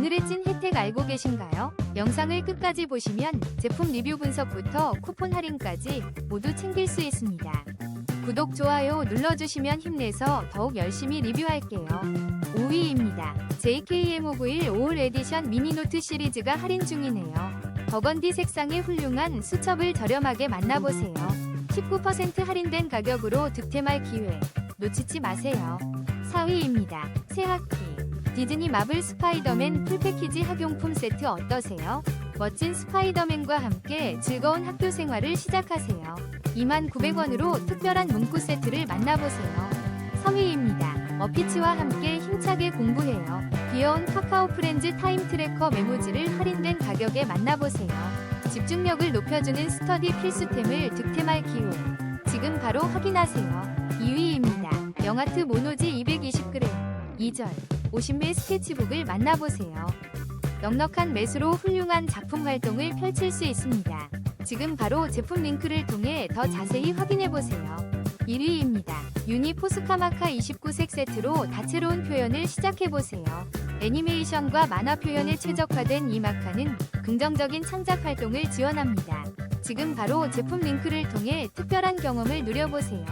오늘의 찐 혜택 알고 계신가요? 영상을 끝까지 보시면 제품 리뷰 분석부터 쿠폰 할인까지 모두 챙길 수 있습니다. 구독, 좋아요 눌러주시면 힘내서 더욱 열심히 리뷰할게요. 5위입니다. JKM591 5월 에디션 미니노트 시리즈가 할인 중이네요. 버건디 색상의 훌륭한 수첩을 저렴하게 만나보세요. 19% 할인된 가격으로 득템할 기회 놓치지 마세요. 4위입니다. 새학기 디즈니 마블 스파이더맨 풀패키지 학용품 세트 어떠세요? 멋진 스파이더맨과 함께 즐거운 학교 생활을 시작하세요. 29,900원으로 특별한 문구 세트를 만나보세요. 3위입니다. 머피치와 함께 힘차게 공부해요. 귀여운 카카오 프렌즈 타임 트래커 메모지를 할인된 가격에 만나보세요. 집중력을 높여주는 스터디 필수템을 득템할 기회. 지금 바로 확인하세요. 2위입니다. 영아트 모노지 220g 2절 50매 스케치북을 만나보세요. 넉넉한 매수로 훌륭한 작품 활동을 펼칠 수 있습니다. 지금 바로 제품 링크를 통해 더 자세히 확인해보세요. 1위입니다. 유니 포스카마카 29색 세트로 다채로운 표현을 시작해보세요. 애니메이션과 만화 표현에 최적화된 이 마카는 긍정적인 창작 활동을 지원합니다. 지금 바로 제품 링크를 통해 특별한 경험을 누려보세요.